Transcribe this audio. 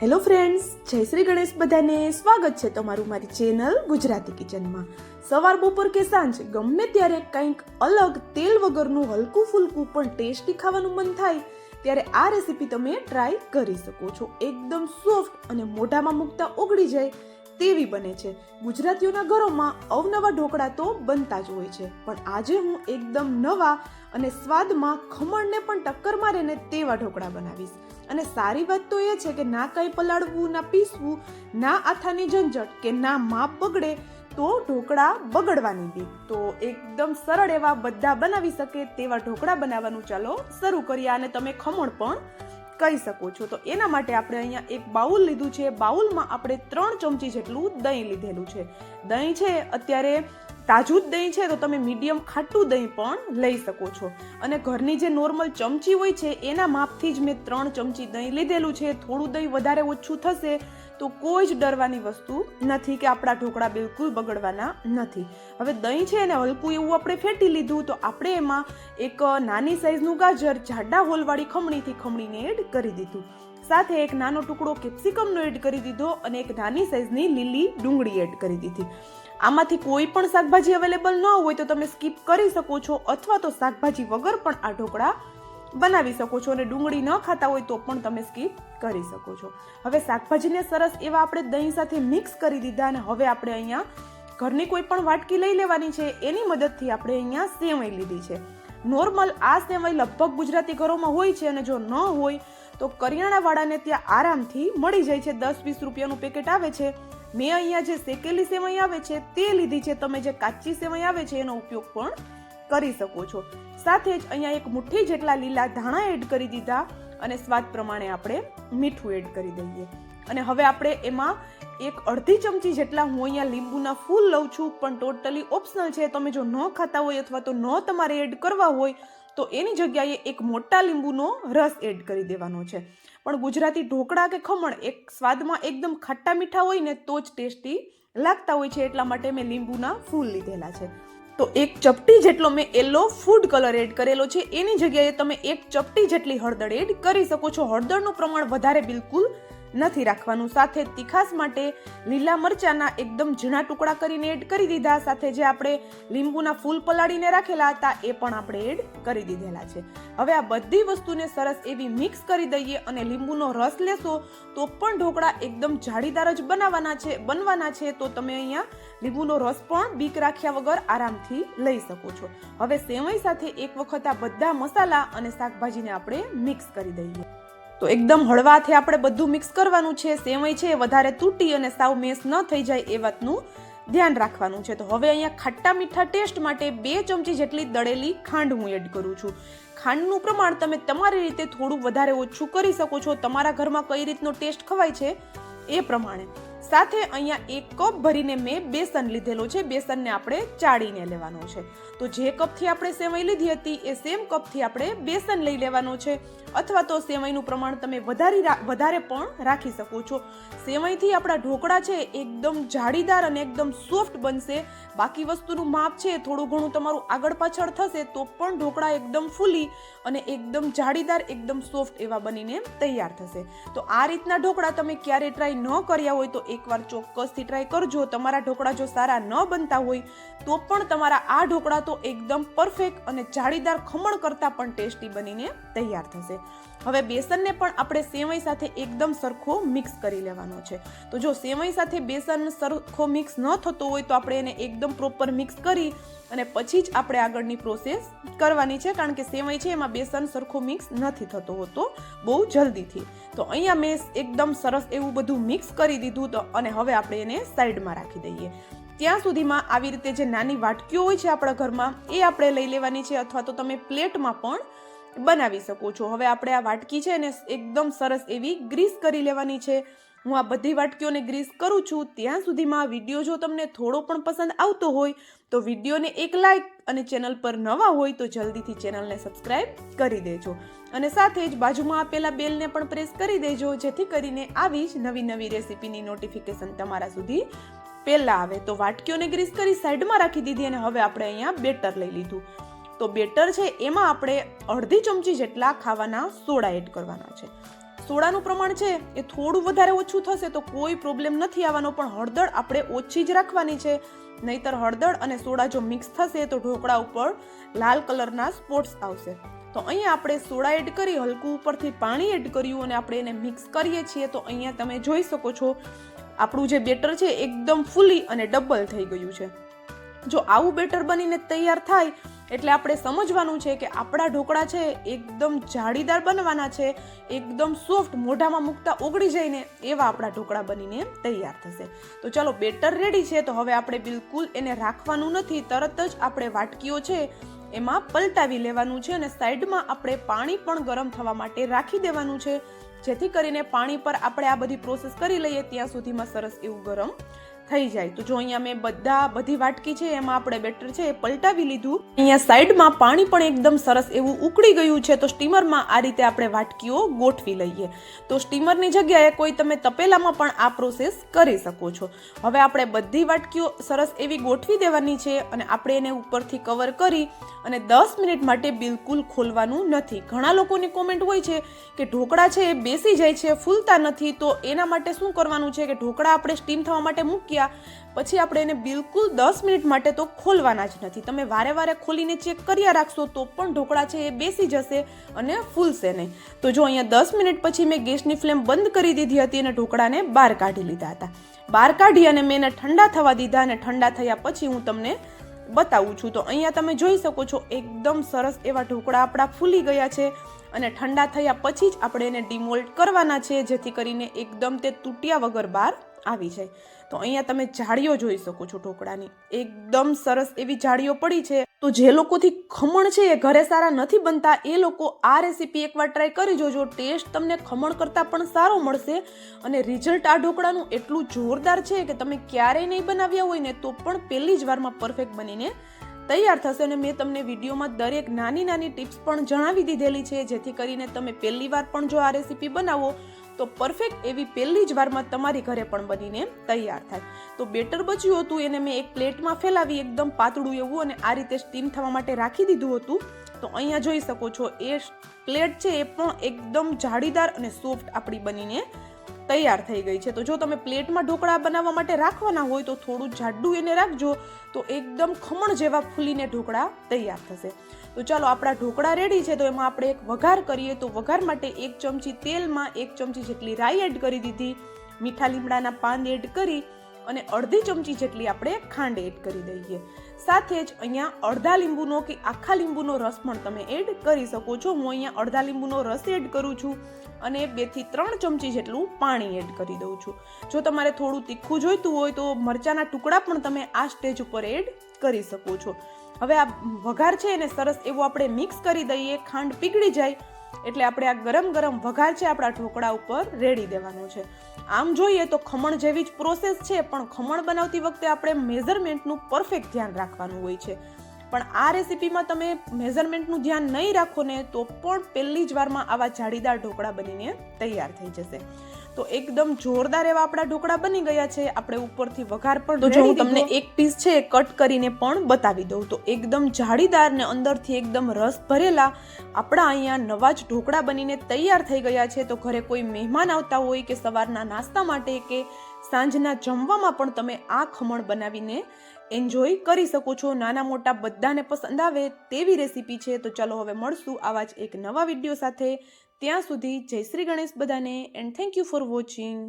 Hello friends, જય શ્રી ગણેશ બધાને સ્વાગત છે તમારું મારી ચેનલ ગુજરાતી કિચનમાં. સવાર બપોર કે સાંજ, ગમે ત્યારે કંઈક અલગ તેલ વગરનું હલકું ફૂલકું પણ ટેસ્ટી ખાવાનું મન થાય, ત્યારે આ રેસીપી તમે ટ્રાય કરી શકો છો. એકદમ સોફ્ટ અને મોઢામાં મૂકતા ઓગળી જાય તેવી બને છે. ગુજરાતીઓના ઘરોમાં અવનવા ઢોકળા તો બનતા જ હોય છે, પણ આજે હું એકદમ નવા અને સ્વાદમાં ખમણને પણ ટક્કર મારે ને તેવા ઢોકળા બનાવીશ. અને સારી વાત તો એ છે કે ના કંઈ પલાળવું, ના પીસવું, ના આથાની ઝંઝટ કે ના માપ બગડે તો ઢોકળા બગડવાની બીક તો એકદમ સરળ એવા બધા બનાવી શકે તેવા ઢોકળા બનાવવાનું ચાલો શરૂ કરીએ અને તમે ખમણ પણ કહી શકો છો. તો એના માટે આપણે અહીંયા એક બાઉલ લીધું છે. બાઉલમાં આપણે ત્રણ ચમચી જેટલું દહીં લીધેલું છે. દહીં છે, અત્યારે તાજું જ દહીં છે તો તમે મીડિયમ ખાટું દહીં પણ લઈ શકો છો. અને ઘરની જે નોર્મલ ચમચી હોય છે, એના માપથી જ મેં ત્રણ ચમચી દહીં લીધેલું છે. થોડું દહીં વધારે ઓછું થશે તો કોઈ જ ડરવાની વસ્તુ નથી કે આપણા ઢોકળા બિલકુલ બગડવાના નથી. હવે દહીં છે એને હલકું એવું આપણે ફેટી લીધું તો આપણે એમાં એક નાની સાઈઝનું ગાજર, જાડા હોલવાળી ખમણીથી ખમણીને એડ કરી દીધું. સાથે એક નાનો ટુકડો કેપ્સિકમનો એડ કરી દીધો અને એક નાની સાઇઝની લીલી ડુંગળી એડ કરી દીધી. આમાંથી કોઈ પણ શાકભાજી અવેલેબલ ન હોય તો તમે સ્કીપ કરી શકો છો અથવા તો શાકભાજી વગર પણ આ ઢોકળા બનાવી શકો છો અને ડુંગળી ન ખાતા હોય તો પણ તમે સ્કીપ કરી શકો છો. હવે શાકભાજીને સરસ એવા આપણે દહીં સાથે મિક્સ કરી દીધા અને હવે આપણે અહીંયા ઘરની કોઈ પણ વાટકી લઈ લેવાની છે. એની મદદથી આપણે અહીંયા સેવઈ લીધી છે. નોર્મલ આ સેવઈ લગભગ ગુજરાતી ઘરોમાં હોય છે અને જો ન હોય તો કરિયાણાવાળાને ત્યાં આરામથી મળી જાય છે. દસ વીસ રૂપિયાનું પેકેટ આવે છે. મેં અહીંયા જે શેકેલી સેવઈ આવે છે, તે લીધી છે. તમે જે કાચી સેવઈ આવે છે, એનો ઉપયોગ પણ કરી શકો છો. સાથે જ અહીંયા એક મુઠ્ઠી જેટલા લીલા ધાણા એડ કરી દીધા અને સ્વાદ પ્રમાણે આપણે મીઠું એડ કરી દઈએ. અને હવે આપણે એમાં એક અડધી ચમચી જેટલા હું અહીંયા લીંબુના ફૂલ લઉં છું, પણ ટોટલી ઓપ્શનલ છે. તમે જો ન ખાતા હોય અથવા તો ન તમારે એડ કરવા હોય તો એની જગ્યાએ એક મોટા લીંબુનો રસ એડ કરી દેવાનો છે. પણ ગુજરાતી ઢોકળા કે ખમણ એક સ્વાદમાં એકદમ ખટ્ટા મીઠા હોય ને તો જ ટેસ્ટી લાગતા હોય છે, એટલા માટે મેં લીંબુના ફૂલ લીધેલા છે. તો એક ચપટી જેટલો મેં યલો ફૂડ કલર એડ કરેલો છે. એની જગ્યાએ તમે એક ચપટી જેટલી હળદર એડ કરી શકો છો. હળદરનું પ્રમાણ વધારે બિલકુલ નથી રાખવાનું. સાથે તીખાસ માટે લીલા મરચાના એકદમ ઝીણા ટુકડા કરીને એડ કરી દીધા. સાથે જે આપણે લીંબુના ફૂલ પલાળીને રાખેલા હતા, એ પણ આપણે એડ કરી દીધેલા છે. હવે આ બધી વસ્તુને સરસ એવી મિક્સ કરી દઈએ અને લીંબુનો રસ લેશો તો પણ ઢોકળા એકદમ જાળીદાર જ બનાવવાના છે, બનવાના છે. તો તમે અહીંયા લીંબુનો રસ પણ બીક રાખ્યા વગર આરામથી લઈ શકો છો. હવે સેવઈ સાથે એક વખત આ બધા મસાલા અને શાકભાજીને આપણે મિક્સ કરી દઈએ. તો એકદમ હળવાથી આપણે બધું મિક્સ કરવાનું છે, સેવઈ છે એ વધારે તૂટી અને સાવ મેસ ન થઈ જાય એ વાતનું ધ્યાન રાખવાનું છે. તો હવે અહીંયા ખાટા મીઠા ટેસ્ટ માટે બે ચમચી જેટલી દળેલી ખાંડ હું એડ કરું છું. ખાંડનું પ્રમાણ તમે તમારી રીતે થોડું વધારે ઓછું કરી શકો છો. તમારા ઘરમાં કઈ રીતનો ટેસ્ટ ખવાય છે એ પ્રમાણે. સાથે અહીંયા એક કપ ભરીને મેં બેસન લીધેલો છે. બેસનને આપણે ચાળીને લેવાનો છે. તો જે કપથી આપણે સેવઈ લીધી હતી એ સેમ કપથી આપણે બેસન લઈ લેવાનો છે. અથવા તો સેવઈનું પ્રમાણ તમે વધારી વધારે પણ રાખી શકો છો. સેવઈથી આપણા ઢોકળા છે એકદમ જાળીદાર અને એકદમ સોફ્ટ બનશે. બાકી વસ્તુનું માપ છે થોડું ઘણું તમારું આગળ પાછળ થશે તો પણ ઢોકળા એકદમ ફૂલી અને એકદમ જાળીદાર, એકદમ સોફ્ટ એવા બનીને તૈયાર થશે. તો આ રીતના ઢોકળા તમે ક્યારે ટ્રાય ન કર્યા હોય તો એકવાર ચોક્કસથી ટ્રાય કરજો. તમારા ઢોકળા જો સારા ન બનતા હોય તો પણ તમારા આ ઢોકળા તો એકદમ પરફેક્ટ અને જાળીદાર ખમણ કરતાં પણ ટેસ્ટી બનીને તૈયાર થશે. હવે બેસનને પણ આપણે સેવઈ સાથે એકદમ સરખો મિક્સ કરી લેવાનો છે. તો જો સેવઈ સાથે બેસન સરખો મિક્સ ન થતો હોય તો આપણે એને એકદમ પ્રોપર મિક્સ કરી અને પછી જ આપણે આગળની પ્રોસેસ કરવાની છે. કારણ કે સેવઈ છે એમાં બેસન સરખો મિક્સ નથી થતો હોતો, બહુ જલ્દીથી. તો અહીંયા મેં એકદમ સરસ એવું બધું મિક્સ કરી દીધું તો અને હવે આપણે એને સાઈડમાં રાખી દઈએ. ત્યાં સુધીમાં આવી રીતે જે નાની વાટકીઓ હોય છે આપણા ઘરમાં, એ આપણે લઈ લેવાની છે અથવા તો તમે પ્લેટમાં પણ બનાવી શકો છો. હવે આપણે આ વાટકી છે ને એકદમ સરસ એવી ગ્રીસ કરી લેવાની છે. હું આ બધી વાટકીઓને ગ્રીસ કરું છું, ત્યાં સુધીમાં વીડિયો જો તમને થોડો પણ પસંદ આવતો હોય, તો વિડીયોને એક લાઈક અને ચેનલ પર નવા હોય તો જલ્દીથી ચેનલને સબસ્ક્રાઈબ કરી દેજો. અને સાથે જ બાજુમાં આપેલા બેલને પણ પ્રેસ કરી દેજો, જેથી કરીને આવી જ નવી નવી રેસીપીની નોટિફિકેશન તમારા સુધી પહેલાં આવે. તો વાટકીઓને ગ્રીસ કરી સાઈડમાં રાખી દીધી અને હવે આપણે અહીંયા બેટર લઈ લીધું. તો બેટર છે, એમાં આપણે અડધી ચમચી જેટલા ખાવાના સોડા એડ કરવાના છે. સોડાનું પ્રમાણ છે એ થોડું વધારે ઓછું થશે તો કોઈ પ્રોબ્લેમ નથી આવવાનો, પણ હળદર આપણે ઓછી જ રાખવાની છે. નહીતર હળદર અને સોડા જો મિક્સ થશે તો ઢોકળા ઉપર લાલ કલરના સ્પોટ્સ આવશે. તો અહીંયા આપણે સોડા એડ કરી, હલકું ઉપરથી પાણી એડ કર્યું અને આપણે એને મિક્સ કરીએ છીએ. તો અહીંયા તમે જોઈ શકો છો, આપણું જે બેટર છે એકદમ ફૂલી અને ડબલ થઈ ગયું છે. જો આવું બેટર બનીને તૈયાર થાય, એટલે આપણે સમજવાનું છે કે આપણા ઢોકળા છે એકદમ જાળીદાર બનવાના છે, એકદમ સોફ્ટ મોઢામાં મૂકતા ઓગળી જાય ને એવા આપણા ઢોકળા બનીને તૈયાર થશે. તો ચાલો બેટર રેડી છે, તો હવે આપણે બિલકુલ એને રાખવાનું નથી, તરત જ આપણે વાટકીઓ છે એમાં પલટાવી લેવાનું છે અને સાઈડમાં આપણે પાણી પણ ગરમ થવા માટે રાખી દેવાનું છે. જેથી કરીને પાણી પર આપણે આ બધી પ્રોસેસ કરી લઈએ, ત્યાં સુધીમાં સરસ એવું ગરમ થઈ જાય. તો જો અહીંયા મેં બધા બધી વાટકી છે, એમાં આપણે બેટર છે એ પલટાવી લીધું. અહીંયા સાઈડમાં પાણી પણ એકદમ સરસ એવું ઉકળી ગયું છે, તો સ્ટીમરમાં આ રીતે આપણે વાટકીઓ ગોઠવી લઈએ. તો સ્ટીમરની જગ્યાએ કોઈ તમે તપેલામાં પણ આ પ્રોસેસ કરી શકો છો. હવે આપણે બધી વાટકીઓ સરસ એવી ગોઠવી દેવાની છે અને આપણે એને ઉપરથી કવર કરી અને દસ મિનિટ માટે બિલકુલ ખોલવાનું નથી. ઘણા લોકોની કોમેન્ટ હોય છે કે ઢોકળા છે એ બેસી જાય છે, ફૂલતા નથી, તો એના માટે શું કરવાનું છે કે ઢોકળા આપણે સ્ટીમ થવા માટે મૂક્યા પછી આપણે એને બિલકુલ દસ મિનિટ માટે તો ખોલવાના જ નથી. તમે વારે વારે ખોલીને ચેક કર્યા રાખશો તો પણ ઢોકળા છે એ બેસી જશે અને ફૂલશે નહીં. તો જો અહીંયા દસ મિનિટ પછી મેં ગેસની ફ્લેમ બંધ કરી દીધી હતી અને ઢોકળાને બહાર કાઢી લીધા હતા. બહાર કાઢી અને મેં એને ઠંડા થવા દીધા અને ઠંડા થયા પછી હું તમને બતાવું છું. તો અહીંયા તમે જોઈ શકો છો એકદમ સરસ એવા ઢોકળા આપણા ફૂલી ગયા છે અને ઠંડા થયા પછી જ આપણે એને ડિમોલ્ટ કરવાના છે, જેથી કરીને એકદમ તે તૂટ્યા વગર બહાર આવી જાય. તો અહીંયા તમે જાળીઓ જોઈ શકો છો ઢોકળાની. એકદમ સરસ એવી જાળીઓ પડી છે. તો જે લોકોથી ખમણ છે એ ઘરે સારા નથી બનતા, એ લોકો આ રેસીપી એકવાર ટ્રાય કરી જોજો. ટેસ્ટ તમને ખમણ કરતાં પણ સારો મળશે. અને રિઝલ્ટ આ ઢોકળાનું એટલું જોરદાર છે કે તમે ક્યારેય નહીં બનાવ્યા હોય ને તો પણ પહેલી જ વારમાં પરફેક્ટ બનીને તૈયાર થશે. અને મેં તમને વિડીયોમાં દરેક નાની નાની ટિપ્સ પણ જણાવી દીધેલી છે, જેથી કરીને તમે પહેલી વાર પણ જો આ રેસીપી બનાવો તો પરફેક્ટ એવી પહેલી જ વારમાં તમારી ઘરે પણ બનીને તૈયાર થાય. તો બેટર બચ્યું હતું એને મેં એક પ્લેટમાં ફેલાવી એકદમ પાતળું એવું અને આ રીતે સ્ટીમ થવા માટે રાખી દીધું હતું. તો અહીંયા જોઈ શકો છો, એ પ્લેટ છે એ પણ એકદમ જાળીદાર અને સોફ્ટ આપણી બનીને તૈયાર થઈ ગઈ છે. તો જો તમે પ્લેટમાં ઢોકળા બનાવવા માટે રાખવાના હોય તો થોડું જાડું એને રાખજો તો એકદમ ખમણ જેવા ફૂલીને ઢોકળા તૈયાર થશે. તો ચાલો આપણા ઢોકળા રેડી છે તો એમાં આપણે એક વઘાર કરીએ. તો વઘાર માટે એક ચમચી તેલમાં એક ચમચી જેટલી રાઈ એડ કરી દીધી. મીઠા લીમડાના પાન એડ કરી અને અડધી ચમચી જેટલી આપણે ખાંડ એડ કરી દઈએ. સાથે જ અહીંયા અડધા લીંબુનો કે આખા લીંબુનો રસ પણ તમે એડ કરી શકો છો. હું અહીંયા અડધા લીંબુનો રસ એડ કરું છું અને બેથી ત્રણ ચમચી જેટલું પાણી એડ કરી દઉં છું. જો તમારે થોડું તીખું જોઈતું હોય તો મરચાના ટુકડા પણ તમે આ સ્ટેજ ઉપર એડ કરી શકો છો. હવે આ વઘાર છે એને સરસ એવું આપણે મિક્સ કરી દઈએ. ખાંડ પીગળી જાય એટલે આપણે આ ગરમ ગરમ વઘાર છે આપણા ઢોકળા ઉપર રેડી દેવાનો છે. આમ જોઈએ તો ખમણ જેવી જ પ્રોસેસ છે, પણ ખમણ બનાવતી વખતે આપણે મેઝરમેન્ટનું પરફેક્ટ ધ્યાન રાખવાનું હોય છે. પણ આ રેસીપીમાં તમે મેઝરમેન્ટનું ધ્યાન નહીં રાખો ને, તો પણ પહેલી જ વારમાં આવા જાળીદાર ઢોકળા બનીને તૈયાર થઈ જશે. તો એકદમ જોરદાર એવા આપણા ઢોકળા બની ગયા છે. આપણે ઉપરથી વઘાર પણ તો જો હું તમને એક પીસ છે કટ કરીને પણ બતાવી દઉં. તો એકદમ જાળીદાર ને અંદરથી એકદમ રસ ભરેલા આપણા અહીંયા નવા જ ઢોકળા બનીને તૈયાર થઈ ગયા છે. તો ઘરે કોઈ મહેમાન આવતા હોય કે સવારના નાસ્તા માટે કે સાંજના જમવામાં પણ તમે આ ખમણ બનાવીને એન્જોય કરી શકો છો. નાના મોટા બધાને પસંદ આવે તેવી રેસીપી છે. તો ચાલો હવે મળશું આવા જ એક નવા વીડિયો સાથે. ત્યાં સુધી જય શ્રી ગણેશ બધાને and thank you for watching